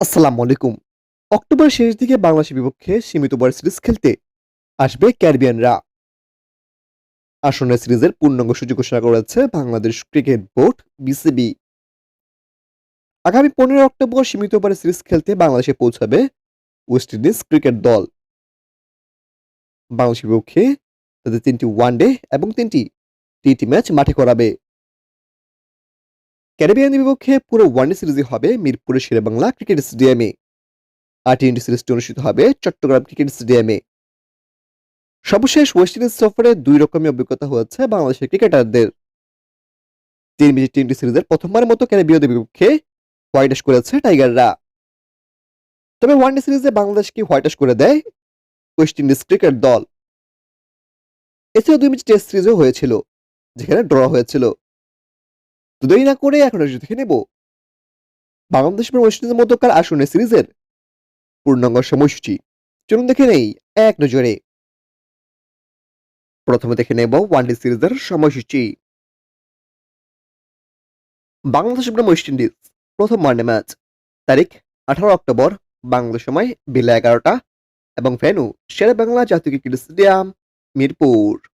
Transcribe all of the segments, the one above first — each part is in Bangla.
আসসালামু আলাইকুম। অক্টোবর শেষ দিকে বাংলাদেশের বিপক্ষে সীমিত ওভার সিরিজ খেলতে আসবে ক্যারিবিয়ানরা। আসন্ন সিরিজের পূর্ণাঙ্গ সূচি ঘোষণা করেছে বাংলাদেশ ক্রিকেট বোর্ড, বিসিবি। আগামী পনেরো অক্টোবর সীমিত ওভার সিরিজ খেলতে বাংলাদেশে পৌঁছাবে ওয়েস্ট ইন্ডিজ ক্রিকেট দল। বাংলাদেশের বিপক্ষে তাদের তিনটি ওয়ানডে এবং তিনটি টি ম্যাচ মাঠে করাবে। ক্যারিবিয়ানের বিপক্ষে পুরো ওয়ানডে সিরিজই হবে মিরপুরের শেরেবাংলা ক্রিকেট স্টেডিয়ামে। আর টি সিরিজটি অনুষ্ঠিত হবে চট্টগ্রাম ক্রিকেট স্টেডিয়ামে। সর্বশেষ ওয়েস্ট ইন্ডিজ সফরে দুই রকমের অভিজ্ঞতা হয়েছে বাংলাদেশের ক্রিকেটারদের। তিন ম্যাচের টি সিরিজের প্রথমবারের মতো ক্যারিবিয়ানের বিপক্ষে হোয়াইট ওয়াশ করেছে টাইগাররা। তবে ওয়ানডে সিরিজে বাংলাদেশকে হোয়াইট ওয়াশ করে দেয়? ওয়েস্ট ইন্ডিজ ক্রিকেট দল। এছাড়াও দুই ম্যাচ টেস্ট সিরিজও হয়েছিল, যেখানে ড্র হয়েছিল। দেরি না করে এখন এসে দেখে নেব। বাংলাদেশ এবং মধ্যকার আসন্ন সিরিজের? পূর্ণাঙ্গ সময়সূচি। চলুন দেখে নেই, এক নজরে। প্রথমে দেখে নেব ওয়ানডে সিরিজের সময়সূচি। বাংলাদেশ এবং ওয়েস্ট ইন্ডিজ, প্রথম ওয়ানডে ম্যাচ। তারিখ, আঠারো অক্টোবর, বাংলাদেশ সময় বেলা এগারোটা। এবং ভেনু শেরে বাংলা জাতীয় ক্রিকেট স্টেডিয়াম, মিরপুর।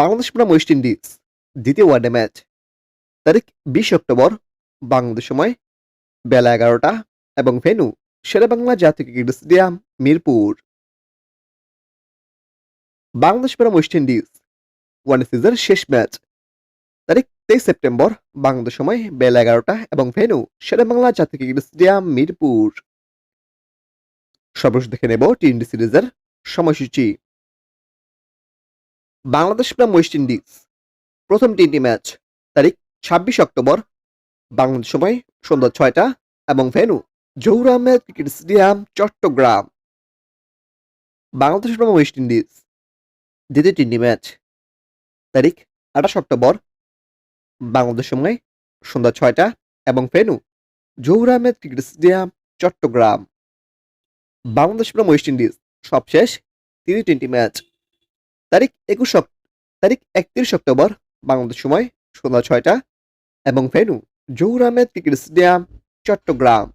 বাংলাদেশ বনাম ওয়েস্ট ইন্ডিজ দ্বিতীয় ওয়ানডে ম্যাচ। তারিখ বিশ অক্টোবর, বাংলাদেশ সময় বেলা এগারোটা এবং ভেনু শেরেবাংলা জাতীয় ক্রিকেট স্টেডিয়াম, মিরপুর। বাংলাদেশ বনাম ওয়েস্ট ইন্ডিজ ওয়ানডে সিরিজের শেষ ম্যাচ। তারিখ তেইশ সেপ্টেম্বর, বাংলাদেশ সময় বেলা এগারোটা এবং ভেনু শেরেবাংলা জাতীয় ক্রিকেট স্টেডিয়াম, মিরপুর। সর্বশেষ দেখে নেব টি টোয়েন্টি সিরিজের সময়সূচি। বাংলাদেশ বনাম ওয়েস্ট ইন্ডিজ প্রথম তিনটি ম্যাচ তারিখ ছাব্বিশ অক্টোবর, বাংলাদেশ সময় সন্ধ্যা ছয়টা এবং venue Zohur Ahmed cricket stadium, Chittagong. Bangladesh বনাম ওয়েস্ট ইন্ডিজ দ্বিতীয় তিনটি ম্যাচ তারিখ আঠাশ অক্টোবর, বাংলাদেশ সময় সন্ধ্যা ছয়টা এবং venue Zohur Ahmed cricket stadium, Chittagong. Bangladesh বনাম ওয়েস্ট ইন্ডিজ সবশেষ তিন টোয়েন্টি ম্যাচ তারিখ একুশ তারিখ একত্রিশ অক্টোবর, বাংলাদেশ সময় সন্ধ্যা ছয়টা। এবং venue, Zohur Ahmed cricket stadium Chittagong.